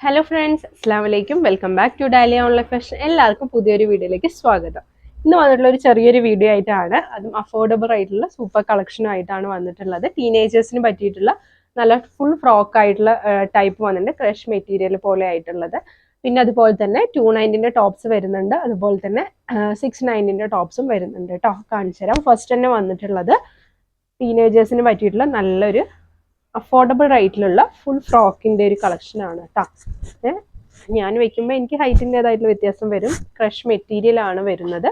Hello friends അസ്സാം വലൈക്കും welcome back to Dahlia online fashion എല്ലാവർക്കും പുതിയൊരു വീഡിയോയിലേക്ക് സ്വാഗതം. ഇന്ന് വന്നിട്ടുള്ള ഒരു ചെറിയൊരു വീഡിയോ ആയിട്ടാണ് അതും അഫോർഡബിൾ ആയിട്ടുള്ള സൂപ്പർ കളക്ഷനും ആയിട്ടാണ് വന്നിട്ടുള്ളത്. ടീനേജേഴ്സിന് പറ്റിയിട്ടുള്ള നല്ല ഫുൾ ഫ്രോക്ക് ആയിട്ടുള്ള ടൈപ്പ് വന്നിട്ടുണ്ട്. ക്രഷ് മെറ്റീരിയൽ പോലെ ആയിട്ടുള്ളത്. പിന്നെ അതുപോലെ തന്നെ ടു നയന്റിന്റെ ടോപ്സ് വരുന്നുണ്ട്. അതുപോലെ തന്നെ സിക്സ് നയന്റിന്റെ ടോപ്സും വരുന്നുണ്ട് കേട്ടോ കാണിച്ചു തരാം ഫസ്റ്റ് തന്നെ വന്നിട്ടുള്ളത് ടീനേജേഴ്സിന് പറ്റിയിട്ടുള്ള നല്ലൊരു അഫോർഡബിൾ റേറ്റിലുള്ള ഫുൾ ഫ്രോക്കിന്റെ ഒരു കളക്ഷൻ ആണ് കേട്ടോ ഞാൻ വെക്കുമ്പോൾ എനിക്ക് ഹൈറ്റിന്റെതായിട്ടുള്ള വ്യത്യാസം വരും. ക്രഷ് മെറ്റീരിയൽ ആണ് വരുന്നത്.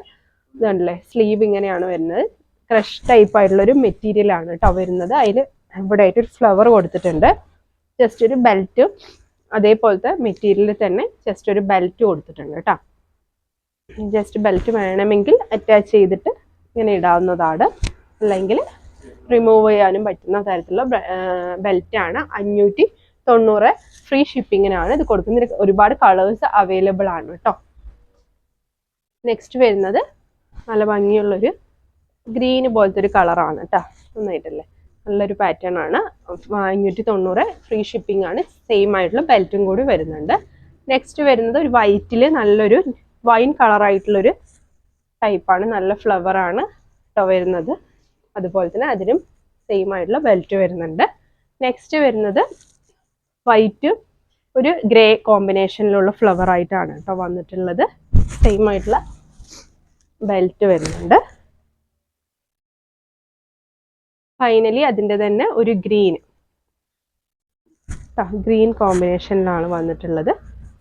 ഇതുണ്ടല്ലേ? സ്ലീവ് ഇങ്ങനെയാണ് വരുന്നത്. ക്രഷ് ടൈപ്പ് ആയിട്ടുള്ള ഒരു മെറ്റീരിയൽ ആണ് കേട്ടോ വരുന്നത്. അതിൽ ഇവിടെ ആയിട്ട് ഒരു ഫ്ലവർ കൊടുത്തിട്ടുണ്ട്. ജസ്റ്റ് ഒരു ബെൽറ്റ് അതേപോലത്തെ മെറ്റീരിയലിൽ തന്നെ ജസ്റ്റ് ഒരു ബെൽറ്റ് കൊടുത്തിട്ടുണ്ട് കേട്ടോ ജസ്റ്റ് ബെൽറ്റ് വേണമെങ്കിൽ അറ്റാച്ച് ചെയ്തിട്ട് ഇങ്ങനെ ഇടാവുന്നതാണ്. അല്ലെങ്കിൽ റിമൂവ് ചെയ്യാനും പറ്റുന്ന തരത്തിലുള്ള ബെൽറ്റ് ആണ്. അഞ്ഞൂറ്റി തൊണ്ണൂറ് ഫ്രീ ഷിപ്പിങ്ങിനാണ് ഇത് കൊടുക്കുന്നത്. ഒരുപാട് കളേഴ്സ് അവൈലബിൾ ആണ് കേട്ടോ. നെക്സ്റ്റ് വരുന്നത് നല്ല ഭംഗിയുള്ളൊരു ഗ്രീന് പോലത്തെ ഒരു കളറാണ് കേട്ടോ. നന്നായിട്ടല്ലേ? നല്ലൊരു പാറ്റേൺ ആണ്. അഞ്ഞൂറ്റി തൊണ്ണൂറ് ഫ്രീ ഷിപ്പിംഗ് ആണ്. സെയിം ആയിട്ടുള്ള ബെൽറ്റും കൂടി വരുന്നുണ്ട്. നെക്സ്റ്റ് വരുന്നത് ഒരു വൈറ്റിൽ നല്ലൊരു വൈൻ കളറായിട്ടുള്ളൊരു ടൈപ്പാണ് നല്ല ഫ്ലവർ ആണ് കേട്ടോ വരുന്നത്. അതുപോലെ തന്നെ അതിനും സെയിം ആയിട്ടുള്ള ബെൽറ്റ് വരുന്നുണ്ട്. നെക്സ്റ്റ് വരുന്നത് വൈറ്റ് ഒരു ഗ്രേ കോമ്പിനേഷനിലുള്ള ഫ്ലവർ ആയിട്ടാണ് കേട്ടോ വന്നിട്ടുള്ളത്. സെയിം ആയിട്ടുള്ള ബെൽറ്റ് വരുന്നുണ്ട്. ഫൈനലി അതിന്റെ തന്നെ ഒരു ഗ്രീൻ ഗ്രീൻ കോമ്പിനേഷനിലാണ് വന്നിട്ടുള്ളത്.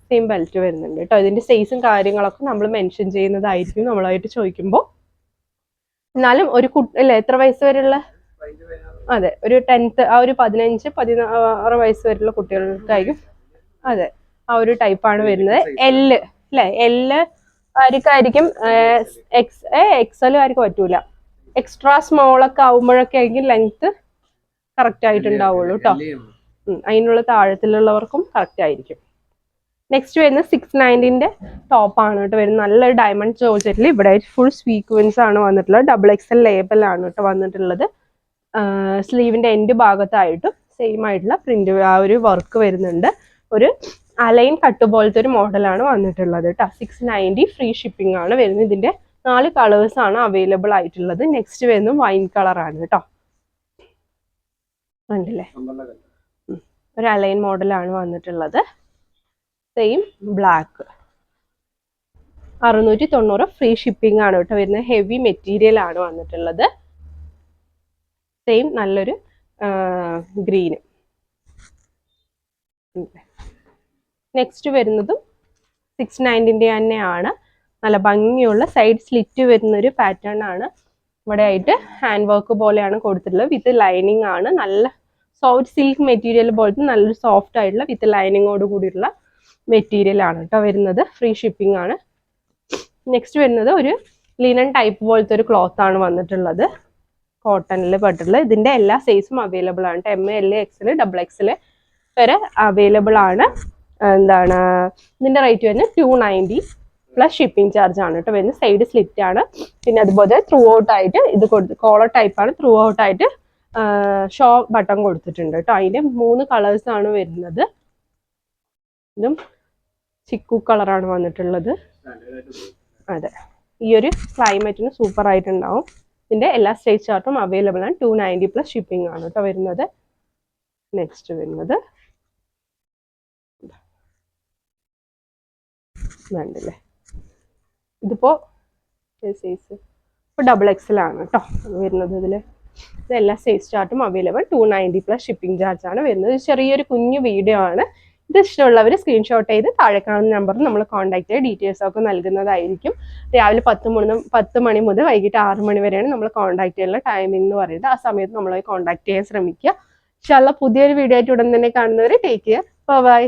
സെയിം ബെൽറ്റ് വരുന്നുണ്ട് കേട്ടോ. ഇതിന്റെ സൈസും കാര്യങ്ങളൊക്കെ നമ്മൾ മെൻഷൻ ചെയ്യുന്നതായിരിക്കും നമ്മളായിട്ട് ചോദിക്കുമ്പോൾ. എന്നാലും ഒരു കുട്ടി അല്ലേ എത്ര വയസ്സ് വരെയുള്ള? അതെ ഒരു ടെൻത്ത് ആ ഒരു പതിനഞ്ച് പതിനാറ് വയസ്സ് വരെയുള്ള കുട്ടികൾക്കായിരിക്കും. അതെ ആ ഒരു ടൈപ്പാണ് വരുന്നത്. എല്ല് അല്ലേ എല്ല് ആർക്കായിരിക്കും എക്സ് എക്സലും ആർക്കും പറ്റൂല. എക്സ്ട്രാ സ്മോൾ ഒക്കെ ആവുമ്പോഴൊക്കെ ആയിരിക്കും ലെങ്ത് കറക്റ്റ് ആയിട്ടുണ്ടാവുള്ളൂ കേട്ടോ അതിനുള്ള താഴത്തിലുള്ളവർക്കും കറക്റ്റ് ആയിരിക്കും. നെക്സ്റ്റ് വരുന്ന സിക്സ് നയന്റീന്റെ ടോപ്പാണ് കേട്ടോ. വരുന്നത് നല്ലൊരു ഡയമണ്ട് ജോർജറ്റിൽ ഇവിടെ ഫുൾ സ്വീക്വൻസ് ആണ് വന്നിട്ടുള്ളത്. ഡബിൾ എക്സ് ലേബൽ ആണ് കേട്ടോ വന്നിട്ടുള്ളത്. സ്ലീവിന്റെ എൻഡ് ഭാഗത്തായിട്ടും സെയിം ആയിട്ടുള്ള പ്രിന്റ് ആ ഒരു വർക്ക് വരുന്നുണ്ട്. ഒരു അലൈൻ കട്ട് പോലത്തെ ഒരു മോഡലാണ് വന്നിട്ടുള്ളത് കേട്ടോ. സിക്സ് നയന്റി ഫ്രീ ഷിപ്പിംഗ് ആണ്. വരുന്നത് ഇതിന്റെ നാല് കളേഴ്സ് ആണ് അവൈലബിൾ ആയിട്ടുള്ളത്. നെക്സ്റ്റ് വരുന്നത് വൈൻ കളറാണ് കേട്ടോ. ഉണ്ടല്ലേ ഒരു അലൈൻ മോഡലാണ് വന്നിട്ടുള്ളത്. സെയിം ബ്ലാക്ക് അറുന്നൂറ്റി തൊണ്ണൂറ് ഫ്രീ ഷിപ്പിംഗ് ആണ് കേട്ടോ വരുന്നത്. ഹെവി മെറ്റീരിയൽ ആണ് വന്നിട്ടുള്ളത്. സെയിം നല്ലൊരു ഗ്രീൻ നെക്സ്റ്റ് വരുന്നതും സിക്സ് നയന്റിന്റെ തന്നെയാണ്. നല്ല ഭംഗിയുള്ള സൈഡ് സ്ലിറ്റ് വരുന്നൊരു പാറ്റേൺ ആണ്. ഇവിടെ ആയിട്ട് ഹാൻഡ് വർക്ക് പോലെയാണ് കൊടുത്തിട്ടുള്ളത്. വിത്ത് ലൈനിങ് ആണ്. നല്ല സോഫ്റ്റ് സിൽക്ക് മെറ്റീരിയൽ പോലത്തെ നല്ലൊരു സോഫ്റ്റ് ആയിട്ടുള്ള വിത്ത് ലൈനിങ്ങോട് കൂടിയുള്ള മെറ്റീരിയൽ ആണ് കേട്ടോ വരുന്നത്. ഫ്രീ ഷിപ്പിംഗ് ആണ്. നെക്സ്റ്റ് വരുന്നത് ഒരു ലിനൻ ടൈപ്പ് പോലത്തെ ഒരു ക്ലോത്ത് ആണ് വന്നിട്ടുള്ളത്. കോട്ടണിൽ പെട്ടിട്ടുള്ളത് ഇതിന്റെ എല്ലാ സൈസും അവൈലബിൾ ആണ് എം എൽ എക്സിൽ ഡബിൾ എക്സിൽ വരെ അവൈലബിൾ ആണ്. എന്താണ്? ഇതിന്റെ റേറ്റ് വരുന്നത് two ninety plus shipping charge ആണ് കേട്ടോ വരുന്നത് സൈഡ് സ്ലിറ്റ് ആണ്. പിന്നെ അതുപോലെ ത്രൂ ഔട്ട് ആയിട്ട് ഇത് കൊടുത്ത് കോളർ ടൈപ്പ് ആണ്. ത്രൂ ഔട്ട് ആയിട്ട് ഷോ ബട്ടൺ കൊടുത്തിട്ടുണ്ട് കേട്ടോ അതിന്റെ മൂന്ന് കളേഴ്സ് ആണ് വരുന്നത്. ഇതും ചിക്കു കളറാണ് വന്നിട്ടുള്ളത്. അതെ. ഈ ഒരു ക്ലൈമറ്റിന് സൂപ്പർ ആയിട്ടുണ്ടാവും. ഇതിന്റെ എല്ലാ സ്റ്റേജ് ചാർട്ടും അവൈലബിൾ ആണ്. ടു നയന്റി പ്ലസ് ഷിപ്പിംഗ് ആണ് കേട്ടോ വരുന്നത്. നെക്സ്റ്റ് വരുന്നത്. വേണ്ടല്ലേ ഇതിപ്പോ സൈസ് ഇപ്പോൾ ഡബിൾ എക്സൽ ആണ് കേട്ടോ വരുന്നത് ഇതിൽ ഇത് എല്ലാ size ചാർട്ടും available two ninety plus shipping charge ആണ് വരുന്നത്. ചെറിയൊരു കുഞ്ഞു വീഡിയോ ആണ്. ഇത് ഇഷ്ടമുള്ളവർ സ്ക്രീൻഷോട്ട് ചെയ്ത് താഴെ കാണുന്ന നമ്പറിൽ നമ്മൾ കോൺടാക്ട് ചെയ്ത് ഡീറ്റെയിൽസ് ഒക്കെ നൽകുന്നതായിരിക്കും. രാവിലെ പത്ത് മണി പത്ത് മണി മുതൽ വൈകിട്ട് ആറ് മണി വരെയാണ് നമ്മൾ കോൺടാക്ട് ചെയ്യാനുള്ള ടൈമിംഗ് എന്ന് പറയുന്നത്. ആ സമയത്ത് നമ്മളെ കോൺടാക്ട് ചെയ്യാൻ ശ്രമിക്കുക. ഇൻഷാല്ല പുതിയൊരു വീഡിയോ ആയിട്ട് ഉടൻ തന്നെ കാണുന്നവരെ ടേക്ക് കെയർ ബൈ